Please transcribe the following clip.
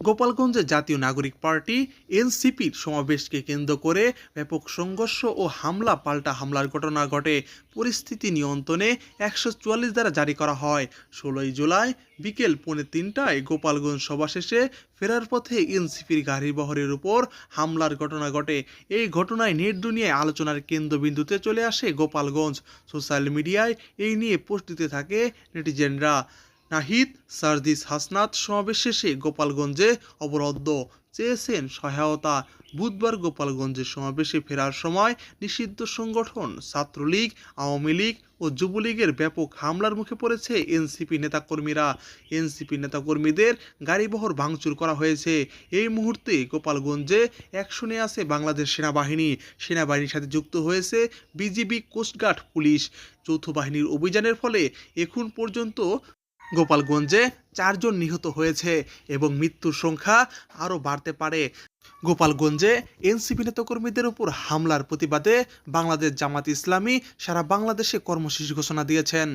গোপালগঞ্জে জাতীয় নাগরিক পার্টি, এনসিপির সমাবেশকে কেন্দ্র করে ব্যাপক সংঘর্ষ ও হামলা, পাল্টা হামলার ঘটনা ঘটে। পরিস্থিতি নিয়ন্ত্রণে একশো চুয়াল্লিশ দ্বারা জারি করা হয়। ষোলোই জুলাই বিকেল পৌনে তিনটায় গোপালগঞ্জ সভা শেষে ফেরার পথে এনসিপির গাড়ি বহরের উপর হামলার ঘটনা ঘটে। এই ঘটনায় নেট দুনিয়ায় আলোচনার কেন্দ্রবিন্দুতে চলে আসে গোপালগঞ্জ। সোশ্যাল মিডিয়ায় এই নিয়ে পোস্ট দিতে থাকে নেটিজেনরা। নাহিদ সার্জিস হাসনাত সমাবেশ শেষে গোপালগঞ্জে অবরুদ্ধ। চেয়েছেন সহায়তা। বুধবার গোপালগঞ্জে সমাবেশে ফেরার সময় নিষিদ্ধ সংগঠন, ছাত্রলীগ, আওয়ামী লীগ ও যুবলীগের ব্যাপক হামলার মুখে পড়েছে এনসিপি নেতাকর্মীরা। এনসিপি নেতাকর্মীদের গাড়িবহর ভাঙচুর করা হয়েছে। এই মুহূর্তে গোপালগঞ্জে অ্যাকশনে আছে বাংলাদেশ সেনাবাহিনী। সেনাবাহিনীর সাথে যুক্ত হয়েছে বিজিবি কোস্টগার্ড পুলিশ। যৌথ বাহিনীর অভিযানের ফলে এখন পর্যন্ত গোপালগঞ্জে চারজন নিহত হয়েছে এবং মৃত্যুর সংখ্যা আরও বাড়তে পারে। গোপালগঞ্জে এনসিপি নেতাকর্মীদের উপর হামলার প্রতিবাদে বাংলাদেশ জামাত ইসলামী সারা বাংলাদেশে কর্মসূচি ঘোষণা দিয়েছেন।